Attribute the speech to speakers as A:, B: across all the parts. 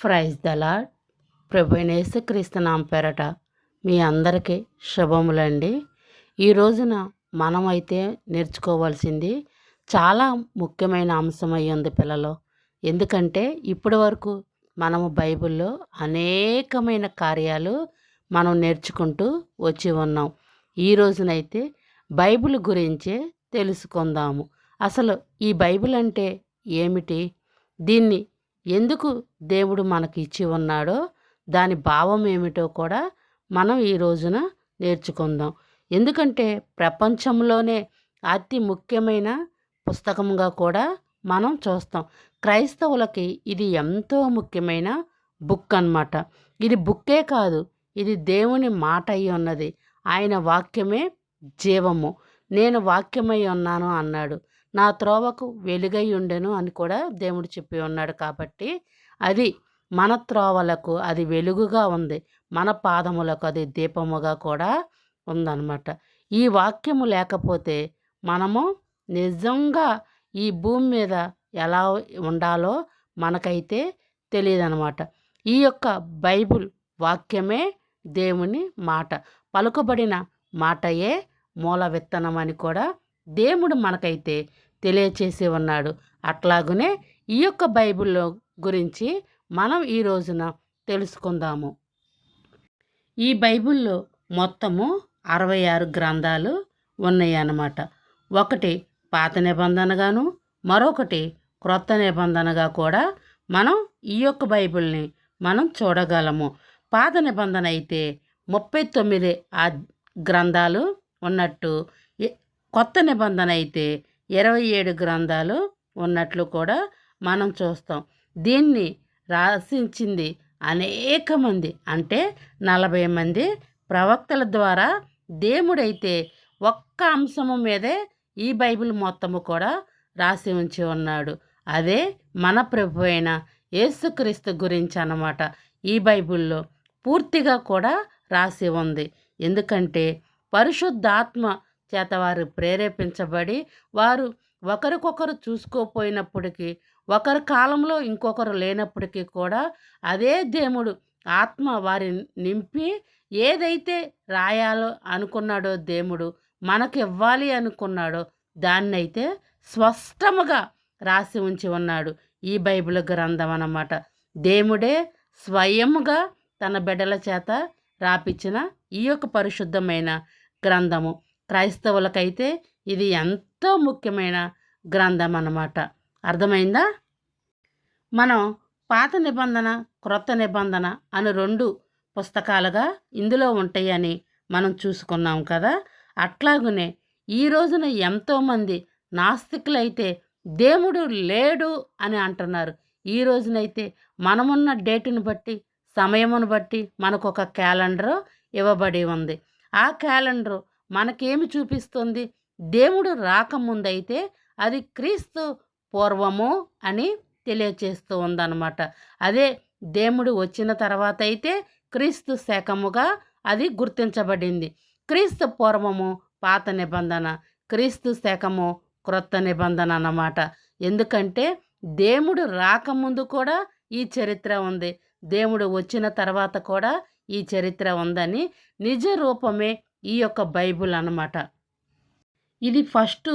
A: Praise the Lord ప్రభునేసు క్రీస్తునాం పేరట మీ అందరికీ శుభములండి. ఈ రోజున మనమైతే నేర్చుకోవాల్సింది చాలా ముఖ్యమైన అంశం అయి ఉంది పిల్లలు. ఎందుకంటే ఇప్పటి వరకు మనము బైబిల్లో అనేకమైన కార్యాలు మనం నేర్చుకుంటూ వచ్చి ఉన్నాం. ఈ రోజునైతే బైబిల్ గురించే తెలుసుకుందాము. అసలు ఈ బైబిల్ అంటే ఏమిటి? దీన్ని ఎందుకు దేవుడు మనకి ఇచ్చి ఉన్నాడో దాని భావం ఏమిటో కూడా మనం ఈ రోజున నేర్చుకుందాం. ఎందుకంటే ప్రపంచంలోనే అతి ముఖ్యమైన పుస్తకంగా కూడా మనం చూస్తాం. క్రైస్తవులకి ఇది ఎంతో ముఖ్యమైన బుక్ అన్నమాట. ఇది బుక్కే కాదు ఇది దేవుని మాట అయి ఉన్నది. ఆయన వాక్యమే జీవము. నేను వాక్యమై ఉన్నాను అన్నాడు. నా త్రోవకు వెలుగై ఉండెను అని కూడా దేవుడు చెప్పి ఉన్నాడు కాబట్టి అది మన త్రోవలకు అది వెలుగుగా ఉంది. మన పాదములకు అది దీపముగా కూడా ఉందన్నమాట. ఈ వాక్యము లేకపోతే మనము నిజంగా ఈ భూమి మీద ఎలా ఉండాలో మనకైతే తెలియదనమాట ఈ యొక్క బైబుల్ వాక్యమే దేవుని మాట. పలుకబడిన మాటయే మూల విత్తనం అని కూడా దేవుడు మనకైతే తెలియచేసి ఉన్నాడు. అట్లాగనే ఈ యొక్క బైబిల్లో గురించి మనం ఈ రోజున తెలుసుకుందాము. ఈ బైబిల్లో మొత్తము అరవై ఆరు గ్రంథాలు ఉన్నాయి అన్నమాట ఒకటి పాత నిబంధనగాను మరొకటి క్రొత్త నిబంధనగా కూడా మనం ఈ యొక్క బైబిల్ని మనం చూడగలము. పాత నిబంధన అయితే ముప్పై తొమ్మిది ఆ గ్రంథాలు ఉన్నట్టు కొత్త నిబంధన అయితే ఇరవై ఏడు గ్రంథాలు ఉన్నట్లు కూడా మనం చూస్తాం. దీన్ని రాసించింది అనేక మంది అంటే నలభై మంది ప్రవక్తల ద్వారా దేవుడైతే ఒక్క అంశము మీదే ఈ బైబిల్ మొత్తము కూడా రాసి ఉంచి ఉన్నాడు. అదే మన ప్రభు అయిన యేసుక్రీస్తు గురించి అన్నమాట. ఈ బైబిల్లో పూర్తిగా కూడా రాసి ఉంది. ఎందుకంటే పరిశుద్ధాత్మ చేత వారు ప్రేరేపించబడి వారు ఒకరికొకరు చూసుకోపోయినప్పటికీ ఒకరి కాలంలో ఇంకొకరు లేనప్పటికీ కూడా అదే దేవుడు ఆత్మ వారిని నింపి ఏదైతే రాయాలో అనుకున్నాడో దేవుడు మనకు ఇవ్వాలి అనుకున్నాడో దాన్నైతే స్పష్టముగా రాసి ఉంచి ఉన్నాడు ఈ బైబిల్ గ్రంథం అన్నమాట. దేవుడే స్వయముగా తన బిడ్డల చేత రాపిచ్చిన ఈ యొక్క పరిశుద్ధమైన గ్రంథము. క్రైస్తవులకైతే ఇది ఎంతో ముఖ్యమైన గ్రంథం అన్నమాట అర్థమైందా? మనం పాత నిబంధన క్రొత్త నిబంధన అని రెండు పుస్తకాలుగా ఇందులో ఉంటాయని మనం చూసుకున్నాం కదా. అట్లాగనే ఈ రోజున ఎంతోమంది నాస్తికులైతే దేవుడు లేడు అని అంటున్నారు. ఈ రోజునైతే మనమున్న డేటును బట్టి సమయమును బట్టి మనకు ఒక క్యాలెండర్ ఇవ్వబడి ఉంది. ఆ క్యాలెండరు మనకేమి చూపిస్తుంది? దేవుడు రాకముందైతే అది క్రీస్తు పూర్వము అని తెలియచేస్తూ ఉందన్నమాట. అదే దేవుడు వచ్చిన తర్వాత అయితే క్రీస్తు శకముగా అది గుర్తించబడింది. క్రీస్తు పూర్వము పాత నిబంధన క్రీస్తు శకము క్రొత్త నిబంధన అన్నమాట. ఎందుకంటే దేవుడు రాకముందు కూడా ఈ చరిత్ర ఉంది. దేవుడు వచ్చిన తర్వాత కూడా ఈ చరిత్ర ఉందని నిజ రూపమే ఈ యొక్క బైబుల్ అన్నమాట. ఇది ఫస్ట్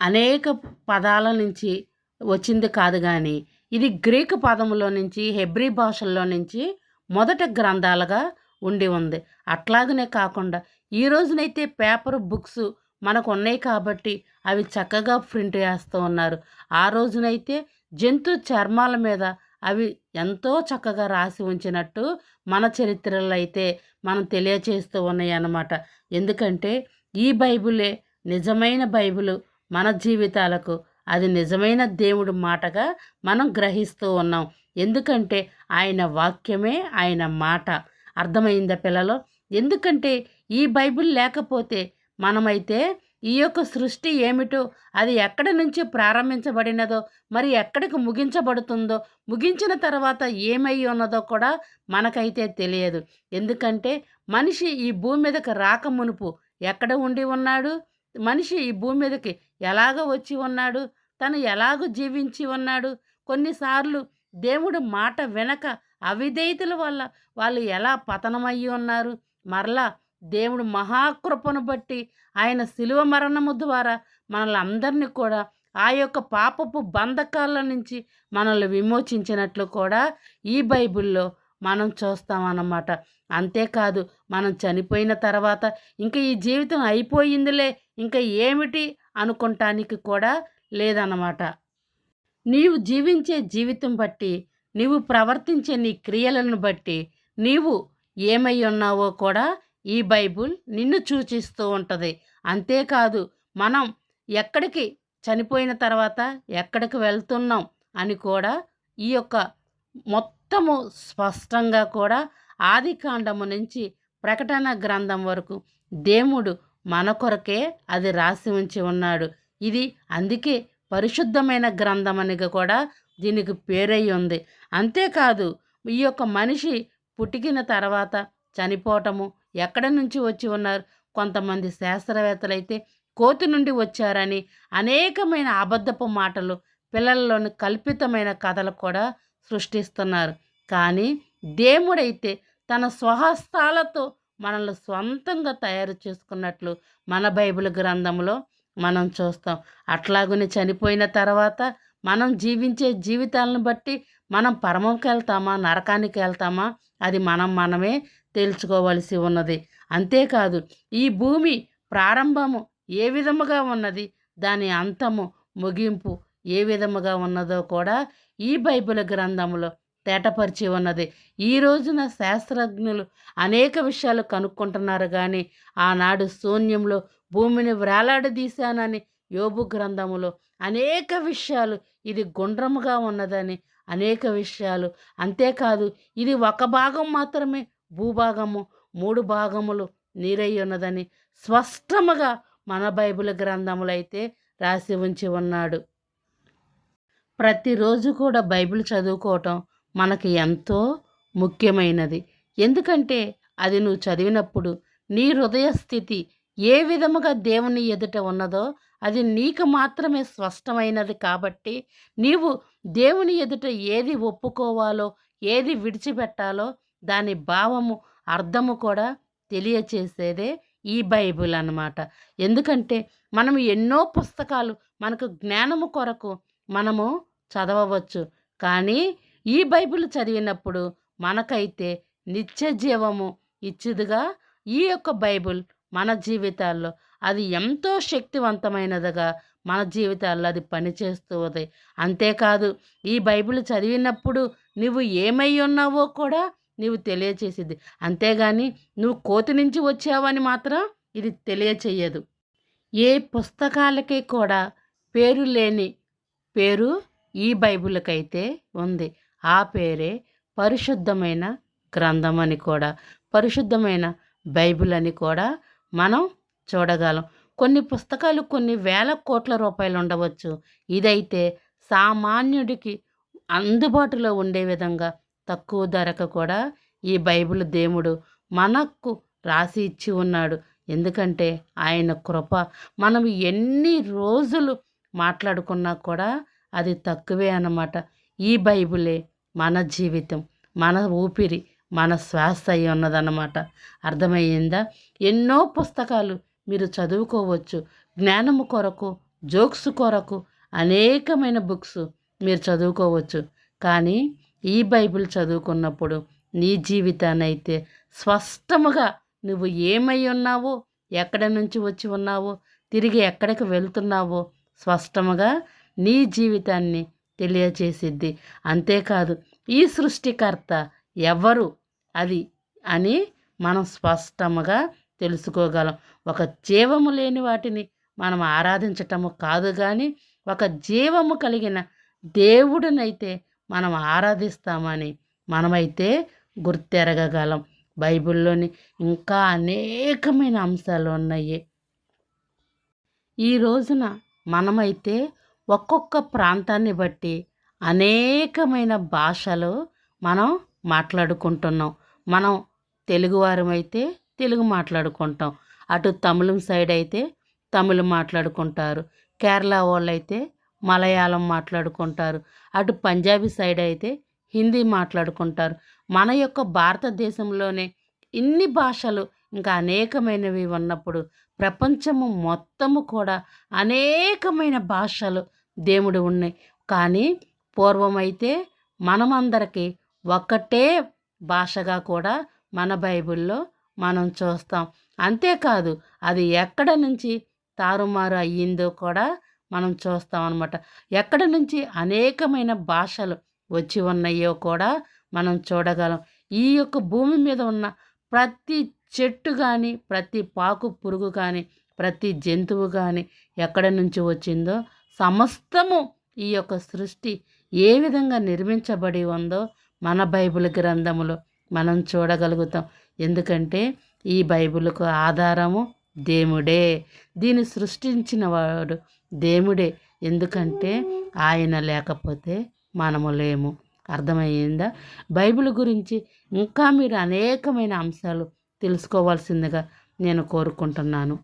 A: అనేక పదాల నుంచి వచ్చింది కాదు కానీ ఇది గ్రీకు పదములో నుంచి హెబ్రి భాషల్లో నుంచి మొదట గ్రంథాలుగా ఉండి ఉంది. అట్లాగనే కాకుండా ఈ రోజునైతే పేపర్ బుక్స్ మనకు ఉన్నాయి కాబట్టి అవి చక్కగా ప్రింట్ చేస్తూ ఉన్నారు. ఆ రోజునైతే జంతు చర్మాల మీద అవి ఎంతో చక్కగా రాసి ఉంచినట్టు మన చరిత్రలో అయితే మనం తెలియచేస్తూ ఉన్నాయి అన్నమాట ఎందుకంటే ఈ బైబిలే నిజమైన బైబిల్ మన జీవితాలకు అది నిజమైన దేవుడు మాటగా మనం గ్రహిస్తూ ఉన్నాం. ఎందుకంటే ఆయన వాక్యమే ఆయన మాట. అర్థమైందా పిల్లలు? ఎందుకంటే ఈ బైబిల్ లేకపోతే మనమైతే ఈ యొక్క సృష్టి ఏమిటో అది ఎక్కడి నుంచి ప్రారంభించబడినదో మరి ఎక్కడికి ముగించబడుతుందో ముగించిన తర్వాత ఏమై ఉన్నదో కూడా మనకైతే తెలియదు. ఎందుకంటే మనిషి ఈ భూమి మీదకి రాక మునుపు ఎక్కడ ఉండి ఉన్నాడు? మనిషి ఈ భూమి మీదకి ఎలాగ వచ్చి ఉన్నాడు? తను ఎలాగ జీవించి ఉన్నాడు? కొన్నిసార్లు దేవుడు మాట వెనక అవిధేయతల వల్ల వాళ్ళు ఎలా పతనమయ్యి ఉన్నారు? మరలా దేవుడు మహాకృపను బట్టి ఆయన శిలువ మరణము ద్వారా మనల్ని అందరినీ కూడా ఆ యొక్క పాపపు బంధకాల నుంచి మనల్ని విమోచించినట్లు కూడా ఈ బైబిల్లో మనం చూస్తామన్నమాట. అంతేకాదు మనం చనిపోయిన తర్వాత ఇంకా ఈ జీవితం అయిపోయిందిలే ఇంకా ఏమిటి అనుకుంటానికి కూడా లేదన్నమాట. నీవు జీవించే జీవితం బట్టి నీవు ప్రవర్తించే నీ క్రియలను బట్టి నీవు ఏమై ఉన్నావో కూడా ఈ బైబుల్ నిన్ను సూచిస్తూ ఉంటుంది. అంతేకాదు మనం ఎక్కడికి చనిపోయిన తర్వాత ఎక్కడికి వెళ్తున్నాం అని కూడా ఈ యొక్క మొత్తము స్పష్టంగా కూడా ఆది కాండము నుంచి ప్రకటన గ్రంథం వరకు దేవుడు మన కొరకే అది రాసి ఉంచి ఉన్నాడు. ఇది అందుకే పరిశుద్ధమైన గ్రంథం అని కూడా దీనికి పేరై ఉంది. అంతేకాదు ఈ యొక్క మనిషి పుటికిన తర్వాత చనిపోవటము ఎక్కడి నుంచి వచ్చి ఉన్నారు? కొంతమంది శాస్త్రవేత్తలు అయితే కోతి నుండి వచ్చారని అనేకమైన అబద్ధపు మాటలు పిల్లల్లోని కల్పితమైన కథలు కూడా సృష్టిస్తున్నారు. కానీ దేవుడైతే తన స్వహస్తాలతో మనల్ని సొంతంగా తయారు చేసుకున్నట్లు మన బైబిల్ గ్రంథంలో మనం చూస్తాం. అట్లాగుని చనిపోయిన తర్వాత మనం జీవించే జీవితాలను బట్టి మనం పరమంకి వెళ్తామా నరకానికి వెళ్తామా అది మనం మనమే తేల్చుకోవలసి ఉన్నది. అంతేకాదు ఈ భూమి ప్రారంభము ఏ విధముగా ఉన్నది? దాని అంతము ముగింపు ఏ విధముగా ఉన్నదో కూడా ఈ బైబిల్ గ్రంథంలో తేటపరిచి ఉన్నది. ఈ రోజున శాస్త్రజ్ఞులు అనేక విషయాలు కనుక్కుంటున్నారు కానీ ఆనాడు శూన్యంలో భూమిని వ్రేలాడదీశానని యోబు గ్రంథములో అనేక విషయాలు ఇది గుండ్రముగా ఉన్నదని అనేక విషయాలు. అంతేకాదు ఇది ఒక భాగం మాత్రమే భూభాగము మూడు భాగములు నీరై ఉన్నదని స్పష్టముగా మన బైబిల్ గ్రంథములు అయితే రాసి ఉంచి ఉన్నాడు. ప్రతిరోజు కూడా బైబిల్ చదువుకోవటం మనకి ఎంతో ముఖ్యమైనది. ఎందుకంటే అది నువ్వు చదివినప్పుడు నీ హృదయ స్థితి ఏ విధముగా దేవుని ఎదుట ఉన్నదో అది నీకు మాత్రమే స్పష్టమైనది కాబట్టి నీవు దేవుని ఎదుట ఏది ఒప్పుకోవాలో ఏది విడిచిపెట్టాలో దాని భావము అర్థము కూడా తెలియచేసేదే ఈ బైబిల్ అన్నమాట ఎందుకంటే మనం ఎన్నో పుస్తకాలు మనకు జ్ఞానము కొరకు మనము చదవవచ్చు. కానీ ఈ బైబిల్ చదివినప్పుడు మనకైతే నిత్య జీవము ఇచ్చిదిగా ఈ యొక్క బైబిల్ మన జీవితాల్లో. అది ఎంతో శక్తివంతమైనదిగా మన జీవితాల్లో అది పనిచేస్తూ ఉంది. అంతేకాదు ఈ బైబిల్ చదివినప్పుడు నువ్వు ఏమై ఉన్నావో కూడా నీవు తెలియచేసిద్ది అంతేగాని నువ్వు కోతి నుంచి వచ్చావని మాత్రం ఇది తెలియచేయదు. ఏ పుస్తకాలకి కూడా పేరు లేని పేరు ఈ బైబిల్కైతే ఉంది. ఆ పేరే పరిశుద్ధమైన గ్రంథం అని కూడా పరిశుద్ధమైన బైబిల్ అని కూడా మనం చూడగలం. కొన్ని పుస్తకాలు కొన్ని వేల కోట్ల రూపాయలు ఉండవచ్చు. ఇదైతే సామాన్యుడికి అందుబాటులో ఉండే విధంగా తక్కువ ధరకు కూడా ఈ బైబిల్ దేవుడు మనకు రాసి ఇచ్చి ఉన్నాడు. ఎందుకంటే ఆయన కృప. మనం ఎన్ని రోజులు మాట్లాడుకున్నా కూడా అది తక్కువే అన్నమాట. ఈ బైబిలే మన జీవితం మన ఊపిరి మన శ్వాస అయి ఉన్నదన్నమాట. అర్థమయ్యిందా? ఎన్నో పుస్తకాలు మీరు చదువుకోవచ్చు. జ్ఞానము కొరకు జోక్స్ కొరకు అనేకమైన బుక్స్ మీరు చదువుకోవచ్చు. కానీ ఈ బైబిల్ చదువుకున్నప్పుడు నీ జీవితానైతే స్పష్టముగా నువ్వు ఏమై ఉన్నావో ఎక్కడి నుంచి వచ్చి ఉన్నావో తిరిగి ఎక్కడికి వెళ్తున్నావో స్పష్టముగా నీ జీవితాన్ని తెలియచేసిద్ది. అంతేకాదు ఈ సృష్టికర్త ఎవరు అది అని మనం స్పష్టముగా తెలుసుకోగలం. ఒక జీవము లేని వాటిని మనం ఆరాధించటము కాదు కానీ ఒక జీవము కలిగిన దేవుడినైతే మనం ఆరాధిస్తామని మనమైతే గుర్తెరగగలం. బైబిల్లోని ఇంకా అనేకమైన అంశాలు ఉన్నాయి. ఈ రోజున మనమైతే ఒక్కొక్క ప్రాంతాన్ని బట్టి అనేకమైన భాషలు మనం మాట్లాడుకుంటున్నాం. మనం తెలుగువారమైతే తెలుగు మాట్లాడుకుంటాం. అటు తమిళం సైడ్ అయితే తమిళం మాట్లాడుకుంటారు. కేరళ వాళ్ళు అయితే మలయాళం మాట్లాడుకుంటారు. అటు పంజాబీ సైడ్ అయితే హిందీ మాట్లాడుకుంటారు. మన యొక్క భారతదేశంలోనే ఇన్ని భాషలు ఇంకా అనేకమైనవి ఉన్నప్పుడు ప్రపంచము మొత్తము కూడా అనేకమైన భాషలు దేవుడు ఉన్నాయి. కానీ పూర్వమైతే మనమందరికీ ఒక్కటే భాషగా కూడా మన బైబిల్లో మనం చూస్తాం. అంతేకాదు అది ఎక్కడ నుంచి తారుమారు అయ్యిందో కూడా మనం చూస్తాం అనమాట ఎక్కడ నుంచి అనేకమైన భాషలు వచ్చి ఉన్నాయో కూడా మనం చూడగలం. ఈ యొక్క భూమి మీద ఉన్న ప్రతి చెట్టు కానీ ప్రతి పాకు పురుగు కానీ ప్రతి జంతువు కానీ ఎక్కడ నుంచి వచ్చిందో సమస్తము ఈ యొక్క సృష్టి ఏ విధంగా నిర్మించబడి ఉందో మన బైబిల్ గ్రంథములో మనం చూడగలుగుతాం. ఎందుకంటే ఈ బైబిల్కు ఆధారము దేవుడే. దీన్ని సృష్టించిన వాడు దేవుడే. ఎందుకంటే ఆయన లేకపోతే మనము లేము. అర్థమయ్యిందా? బైబిల్ గురించి ఇంకా మీరు అనేకమైన అంశాలు తెలుసుకోవాల్సిందిగా నేను కోరుకుంటున్నాను.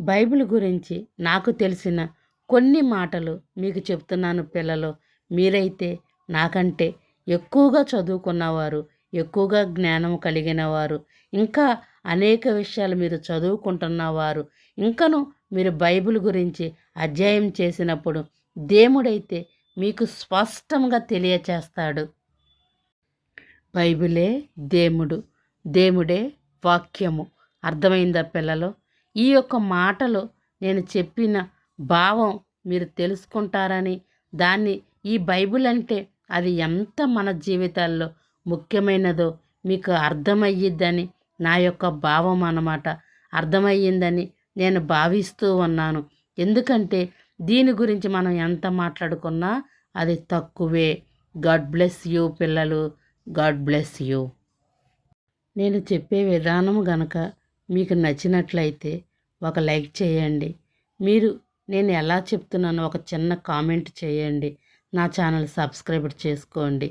A: బైబిల్ గురించి నాకు తెలిసిన కొన్ని మాటలు మీకు చెప్తున్నాను పిల్లలు. మీరైతే నాకంటే ఎక్కువగా చదువుకున్నవారు ఎక్కువగా జ్ఞానం కలిగిన వారు ఇంకా అనేక విషయాలు మీరు చదువుకుంటున్నవారు. ఇంకను మీరు బైబిల్ గురించి అధ్యాయం చేసినప్పుడు దేవుడైతే మీకు స్పష్టంగా తెలియచేస్తాడు. బైబిలే దేవుడు దేవుడే వాక్యము. అర్థమైందా పిల్లలు? ఈ యొక్క మాటలు నేను చెప్పిన భావం మీరు తెలుసుకుంటారని దాన్ని ఈ బైబిల్ అంటే అది ఎంత మన జీవితాల్లో ముఖ్యమైనదో మీకు అర్థమయ్యిద్దని నా యొక్క భావం అన్నమాట అర్థమయ్యిందని నేను భావిస్తూ ఉన్నాను. ఎందుకంటే దీని గురించి మనం ఎంత మాట్లాడుకున్నా అది తక్కువే. గాడ్ బ్లెస్ యూ పిల్లలు. God bless you. నేను చెప్పే విధానం గనక మీకు నచ్చినట్లయితే ఒక లైక్ చేయండి. మీరు నేను ఎలా చెప్తున్నానో ఒక చిన్న కామెంట్ చేయండి. నా ఛానల్ సబ్స్క్రైబ్ చేసుకోండి.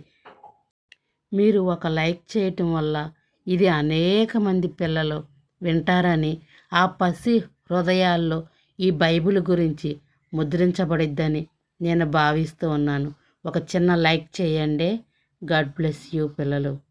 A: మీరు ఒక లైక్ చేయటం వల్ల ఇది అనేక మంది పిల్లలు వింటారని ఆ పసి హృదయాల్లో ఈ బైబిల్ గురించి ముద్రించబడిద్దని నేను భావిస్తూ ఉన్నాను. ఒక చిన్న లైక్ చేయండి. గాడ్ బ్లెస్ యూ పిల్లలు.